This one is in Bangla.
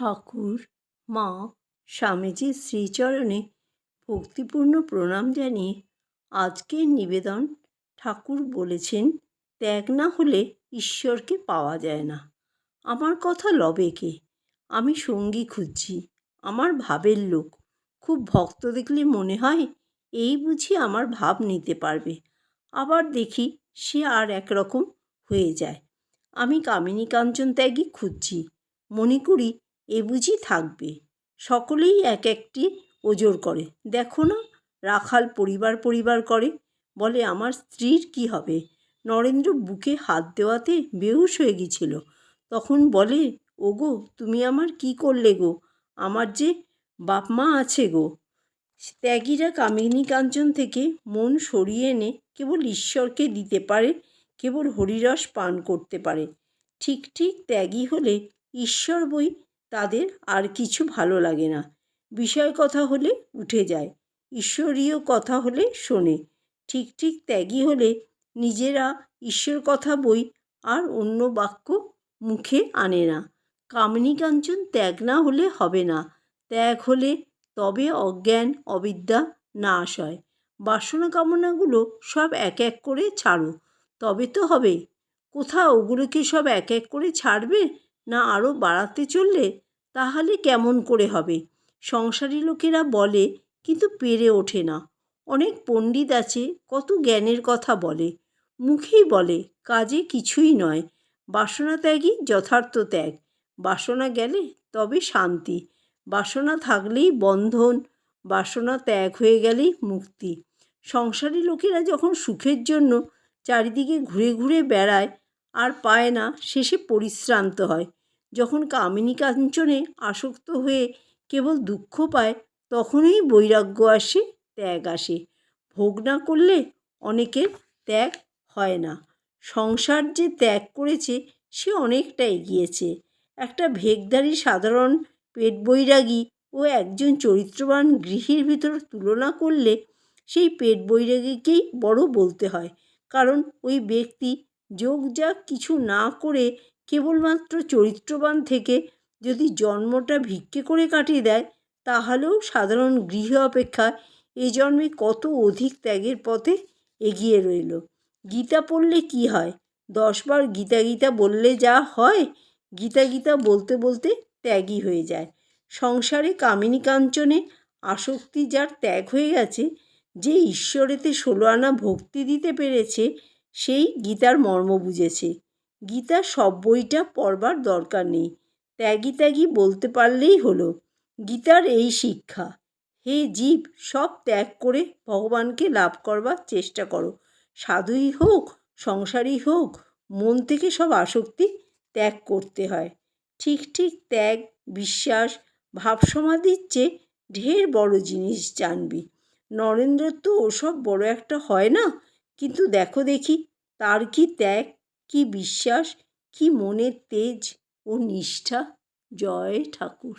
ঠাকুর, মা, স্বামীজির শ্রীচরণে ভক্তিপূর্ণ প্রণাম জানিয়ে আজকের নিবেদন ঠাকুর বলেছেন, ত্যাগ না হলে ঈশ্বরকে পাওয়া যায় না। আমার কথা লবে কে? আমি সঙ্গী খুঁজছি, আমার ভাবের লোক। খুব ভক্ত দেখলে মনে হয় এই বুঝি আমার ভাব নিতে পারবে। আবার দেখি সে আর একরকম হয়ে যায়। আমি কামিনী কাঞ্চন ত্যাগই খুঁজছি। মনে করি এ বুঝি থাকবে। সকলেই এক একটি ওজর করে। দেখো না, রাখাল পরিবার পরিবার করে। বলে, আমার স্ত্রীর কি হবে? নরেন্দ্র বুকে হাত দেওয়াতে বেহুশ হয়ে গিয়েছিল। তখন বলে, ওগো, তুমি আমার কি করলে গো? আমার যে বাপ মা আছে গো। ত্যাগীরা কামিনী কাঞ্চন থেকে মন সরিয়ে এনে কেবল ঈশ্বরকে দিতে পারে, কেবল হরিরস পান করতে পারে। ঠিক ঠিক ত্যাগী হলে ঈশ্বর বই তাদের আর কিছু ভালো লাগে না। বিষয় কথা হলে উঠে যায়, ঈশ্বরীয় কথা হলে শোনে। ঠিক ঠিক ত্যাগী হলে নিজেরা ঈশ্বর কথা বই আর অন্য বাক্য মুখে আনে না। কামিনী কাঞ্চন ত্যাগ না হলে হবে না। ত্যাগ হলে তবে অজ্ঞান, অবিদ্যা নাশ হয়। বাসনা কামনাগুলো সব এক এক করে ছাড়ো। তবে তো হবে। কোথাও ওগুলোকে সব এক এক করে ছাড়বে? না আরও বাড়াতে চললে তাহলে কেমন করে হবে? সংসারী লোকেরা বলে, কিন্তু পেরে ওঠে না। অনেক পণ্ডিত আছে, কত জ্ঞানের কথা বলে। মুখেই বলে, কাজে কিছুই নয়। বাসনা ত্যাগই যথার্থ ত্যাগ। বাসনা গেলে তবে শান্তি। বাসনা থাকলেই বন্ধন, বাসনা ত্যাগ হয়ে গেলেই মুক্তি। সংসারী লোকেরা যখন সুখের জন্য চারিদিকে ঘুরে ঘুরে বেড়ায় আর পায় না, শেষে পরিশ্রান্ত হয়। যখন কামিনী কাঞ্চনে আসক্ত হয়ে কেবল দুঃখ পায়, তখনই বৈরাগ্য আসে, ত্যাগ আসে। ভোগ না করলে অনেকের ত্যাগ হয় না। সংসার যে ত্যাগ করেছে, সে অনেকটা এগিয়েছে। একটা ভেগধারী সাধারণ পেট বৈরাগী ও একজন চরিত্রবান গৃহীর ভিতর তুলনা করলে সেই পেট বৈরাগীকেই বড় বলতে হয়। কারণ ওই ব্যক্তি যোগজাগ কিছু না করে কেবলমাত্র চরিত্রবান থেকে যদি জন্মটা ভিক্ষে করে কাটিয়ে দেয়, তাহলেও সাধারণ গৃহ অপেক্ষা এ জন্মে কত অধিক ত্যাগের পথে এগিয়ে রইল। গীতা পড়লে কি হয়? দশবার গীতা গীতা বললে যা হয়, গীতা গীতা বলতে বলতে ত্যাগই হয়ে যায়। সংসারে কামিনী কাঞ্চনে আসক্তি যার ত্যাগ হয়ে গেছে, যে ঈশ্বরেতে ষোলো আনা ভক্তি দিতে পেরেছে, সেই গীতার মর্ম বুঝেছে। গীতার সব বইটা পড়বার দরকার নেই। ত্যাগী ত্যাগী বলতে পারলেই হলো, গীতার এই শিক্ষা। হে জীব, সব ত্যাগ করে ভগবানকে লাভ করবার চেষ্টা করো। সাধুই হোক, সংসারী হোক, মন থেকে সব আসক্তি ত্যাগ করতে হয়। ঠিক ঠিক ত্যাগ, বিশ্বাস, ভাবসমাধির চেয়ে ঢের বড় জিনিস জানবি। নরেন্দ্র তো ওসব বড় একটা হয় না, কিন্তু দেখো দেখি, তার কি ত্যাগ? কি বিশ্বাস কি মনের তেজ ও নিষ্ঠা? জয় ঠাকুর।